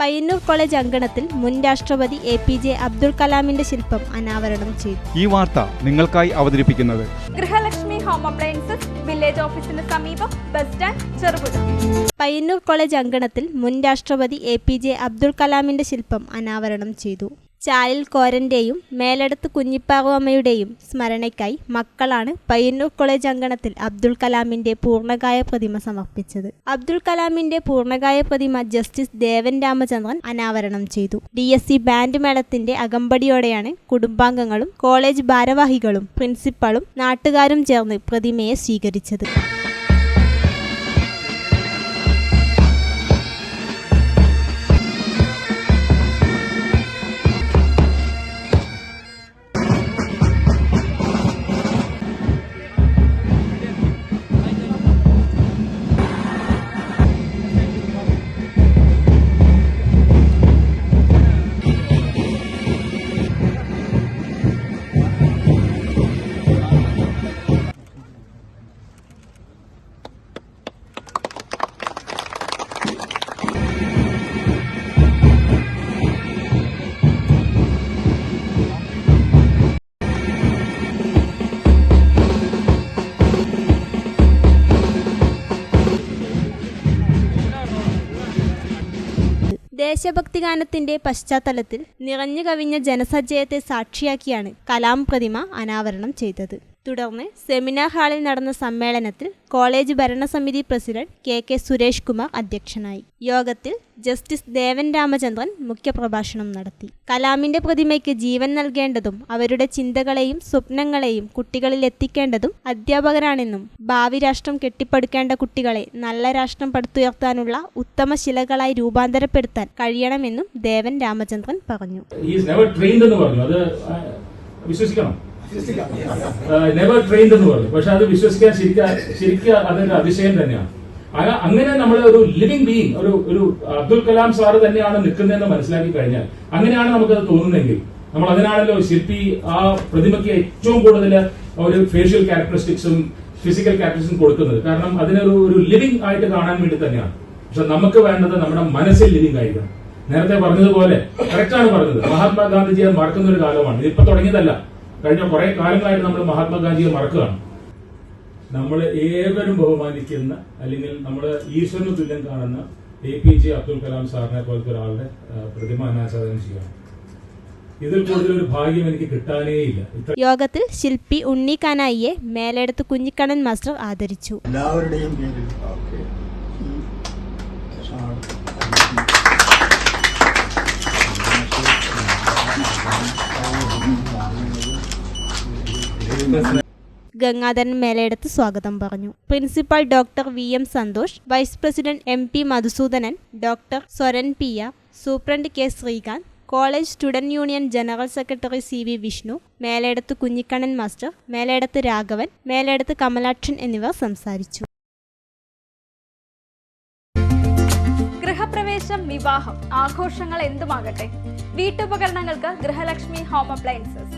Payyanur college അങ്കണത്തിൽ മുൻ രാഷ്ട്രപതി എ പി ജെ അബ്ദുൾ കലാമിന്റെ ശില്പം അനാവരണം ചെയ്തു. ഈ വാർത്ത നിങ്ങൾക്കായി അവതരിപ്പിക്കുന്നത് ഗൃഹലക്ഷ്മി ഹോം അപ്ലയൻസസ് വില്ലേജ് ഓഫീസിന് സമീപം bus stand Cherupuzha. Payyanur college അങ്കണത്തിൽ മുൻ രാഷ്ട്രപതി എ പി ജെ അബ്ദുൾ കലാമിന്റെ ശില്പം അനാവരണം ചെയ്തു. ചാലിൽ കോരന്റെയും മേലടത്ത് കുഞ്ഞിപ്പാറു അമ്മയുടെയും സ്മരണയ്ക്കായി മക്കളാണ് പയ്യന്നൂർ കോളേജ് അങ്കണത്തിൽ അബ്ദുൾ കലാമിന്റെ പൂർണകായ പ്രതിമ സമർപ്പിച്ചത്. അബ്ദുൾ കലാമിന്റെ പൂർണകായ പ്രതിമ ജസ്റ്റിസ് ദേവൻ രാമചന്ദ്രൻ അനാവരണം ചെയ്തു. ഡി എസ് സി ബാൻഡ് മേളത്തിന്റെ അകമ്പടിയോടെയാണ് കുടുംബാംഗങ്ങളും കോളേജ് ഭാരവാഹികളും പ്രിൻസിപ്പളും നാട്ടുകാരും ചേർന്ന് പ്രതിമയെ സ്വീകരിച്ചത്. ദേശഭക്തി ഗാനത്തിന്റെ പശ്ചാത്തലത്തിൽ നിറഞ്ഞു കവിഞ്ഞ ജനസഞ്ചയത്തെ സാക്ഷിയാക്കിയാണ് കലാം പ്രതിമ അനാവരണം ചെയ്തത്. തുടർന്ന് സെമിനാർ ഹാളിൽ നടന്ന സമ്മേളനത്തിൽ കോളേജ് ഭരണസമിതി president K K Suresh Kumar അധ്യക്ഷനായി. യോഗത്തിൽ ജസ്റ്റിസ് ദേവൻ രാമചന്ദ്രൻ മുഖ്യപ്രഭാഷണം നടത്തി. കലാമിന്റെ പ്രതിമയ്ക്ക് ജീവൻ നൽകേണ്ടതും അവരുടെ ചിന്തകളെയും സ്വപ്നങ്ങളെയും കുട്ടികളിൽ എത്തിക്കേണ്ടതും അധ്യാപകരാണെന്നും ഭാവി രാഷ്ട്രം കെട്ടിപ്പടുക്കേണ്ട കുട്ടികളെ നല്ല രാഷ്ട്രം പടുത്തുയർത്താനുള്ള ഉത്തമ ശിലകളായി രൂപാന്തരപ്പെടുത്താൻ കഴിയണമെന്നും ദേവൻ രാമചന്ദ്രൻ പറഞ്ഞു. വിശ്വസിക്കണം. നെവർ ട്രെയിൻഡ് എന്ന് പറഞ്ഞു. പക്ഷെ അത് വിശ്വസിക്കാൻ ശരിക്കും ശരിക്കും അതൊരു അതിശയം തന്നെയാണ്. അങ്ങനെ നമ്മൾ ഒരു ലിവിങ് ബീയിങ് ഒരു ഒരു അബ്ദുൽ കലാം സാറ് തന്നെയാണ് നിൽക്കുന്നതെന്ന് മനസ്സിലാക്കി കഴിഞ്ഞാൽ അങ്ങനെയാണ് നമുക്കത് തോന്നുന്നതെങ്കിൽ നമ്മൾ അതിനാണല്ലോ ശില്പി ആ പ്രതിമയ്ക്ക് ഏറ്റവും കൂടുതൽ ഒരു ഫേഷ്യൽ ക്യാരക്ടറിസ്റ്റിക്സും ഫിസിക്കൽ ക്യാരക്ടറിസ്റ്റിക്സും കൊടുക്കുന്നത്. കാരണം അതിനൊരു ഒരു ലിവിങ് ആയിട്ട് കാണാൻ വേണ്ടി തന്നെയാണ്. പക്ഷെ നമുക്ക് വേണ്ടത് നമ്മുടെ മനസ്സിൽ ലിവിങ് ആയിരിക്കണം. നേരത്തെ പറഞ്ഞതുപോലെ കറക്റ്റാണ് പറഞ്ഞത്. മഹാത്മാഗാന്ധിജിയെ മറക്കുന്ന ഒരു കാലമാണ്. ഇതിപ്പോ തുടങ്ങിയതല്ല. കഴിഞ്ഞ കുറെ കാലങ്ങളായിട്ട് നമ്മൾ മഹാത്മാഗാന്ധിയെ മറക്കുകയാണ്. നമ്മൾ ഏവരും ബഹുമാനിക്കുന്ന അല്ലെങ്കിൽ നമ്മൾ ഈശ്വരന് തുല്യം കാണുന്ന A P J Abdul Kalam സാറിനെ പോലത്തെ ഒരാളുടെ പ്രതിമ അനാച്ഛാദനം ചെയ്യണം ഇതിൽ കൂടുതൽ ഒരു ഭാഗ്യം എനിക്ക് കിട്ടാനേയില്ല യോഗത്തിൽ ശില്പി ഉണ്ണി കാനായിയെ മേലെടുത്ത് കുഞ്ഞിക്കണ്ണൻ മാസ്റ്റർ ആദരിച്ചു. എല്ലാവരുടെയും പേരിൽ ഗംഗാധരൻ മേലയിടത്ത് സ്വാഗതം പറഞ്ഞു. Principal doctor V M Santhosh vice president M P Madhusoodanan doctor Swaran Piya superintendent K Sreekanth college student union general secretary C V Vishnu Melayidath Kunhikannan master Melayidath Raghavan Melayidath Kamalakshan എന്നിവർ സംസാരിച്ചു. ഗൃഹപ്രവേശം വിവാഹം ആഘോഷങ്ങൾ എന്തുമാകട്ടെ? വീട്ടുപകരണങ്ങൾക്ക് Grihalakshmi home appliances.